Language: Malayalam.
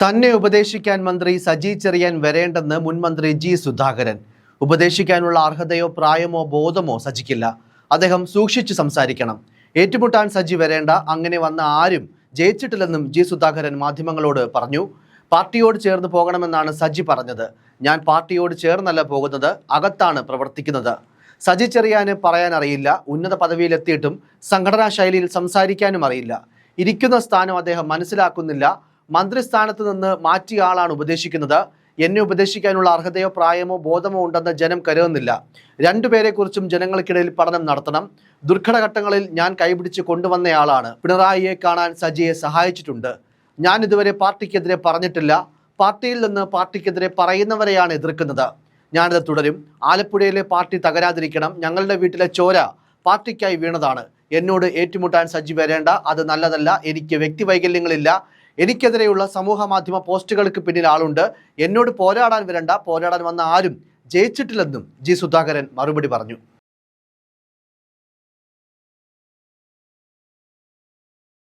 തന്നെ ഉപദേശിക്കാൻ മന്ത്രി സജി ചെറിയാൻ വരേണ്ടെന്ന് മുൻ മന്ത്രി ജി സുധാകരൻ. ഉപദേശിക്കാനുള്ള അർഹതയോ പ്രായമോ ബോധമോ സജിക്കില്ല. അദ്ദേഹം സൂക്ഷിച്ചു സംസാരിക്കണം. ഏറ്റുമുട്ടാൻ സജി വരേണ്ട അങ്ങനെ വന്ന ആരും ജയിച്ചിട്ടില്ലെന്നും ജി സുധാകരൻ മാധ്യമങ്ങളോട് പറഞ്ഞു. പാർട്ടിയോട് ചേർന്ന് പോകണമെന്നാണ് സജി പറഞ്ഞത്. ഞാൻ പാർട്ടിയോട് ചേർന്നല്ല പോകുന്നത് അകത്താണ് പ്രവർത്തിക്കുന്നത്. സജി ചെറിയാന് പറയാൻ അറിയില്ല. ഉന്നത പദവിയിലെത്തിയിട്ടും സംഘടനാ ശൈലിയിൽ സംസാരിക്കാനും അറിയില്ല. ഇരിക്കുന്ന സ്ഥാനം അദ്ദേഹം മനസ്സിലാക്കുന്നില്ല. മന്ത്രിസ്ഥാനത്ത് നിന്ന് മാറ്റിയ ആളാണ് ഉപദേശിക്കുന്നത്. എന്നെ ഉപദേശിക്കാനുള്ള അർഹതയോ പ്രായമോ ബോധമോ ഉണ്ടെന്ന് ജനം കരുതുന്നില്ല. രണ്ടുപേരെക്കുറിച്ചും ജനങ്ങൾക്കിടയിൽ പഠനം നടത്തണം. ദുർഘടഘട്ടങ്ങളിൽ ഞാൻ കൈപിടിച്ച് കൊണ്ടുവന്നയാളാണ് പിണറായിയെ കാണാൻ സജിയെ സഹായിച്ചിട്ടുണ്ട്. ഞാൻ ഇതുവരെ പാർട്ടിക്കെതിരെ പറഞ്ഞിട്ടില്ല. പാർട്ടിയിൽ നിന്ന് പാർട്ടിക്കെതിരെ പറയുന്നവരെയാണ് എതിർക്കുന്നത്. ഞാനിത് തുടരും. ആലപ്പുഴയിലെ പാർട്ടി തകരാതിരിക്കണം. ഞങ്ങളുടെ വീട്ടിലെ ചോര പാർട്ടിക്കായി വീണതാണ്. എന്നോട് ഏറ്റുമുട്ടാൻ സജ്ജി വരേണ്ട. അത് നല്ലതല്ല. എനിക്ക് വ്യക്തിവൈകല്യങ്ങളില്ല എനിക്കെതിരെയുള്ള സമൂഹ മാധ്യമ പോസ്റ്റുകൾക്ക് പിന്നിൽ ആളുണ്ട്. എന്നോട് പോരാടാൻ വരണ്ട പോരാടാൻ വന്ന ആരും ജയിച്ചിട്ടില്ലെന്നും ജി സുധാകരൻ മറുപടി പറഞ്ഞു.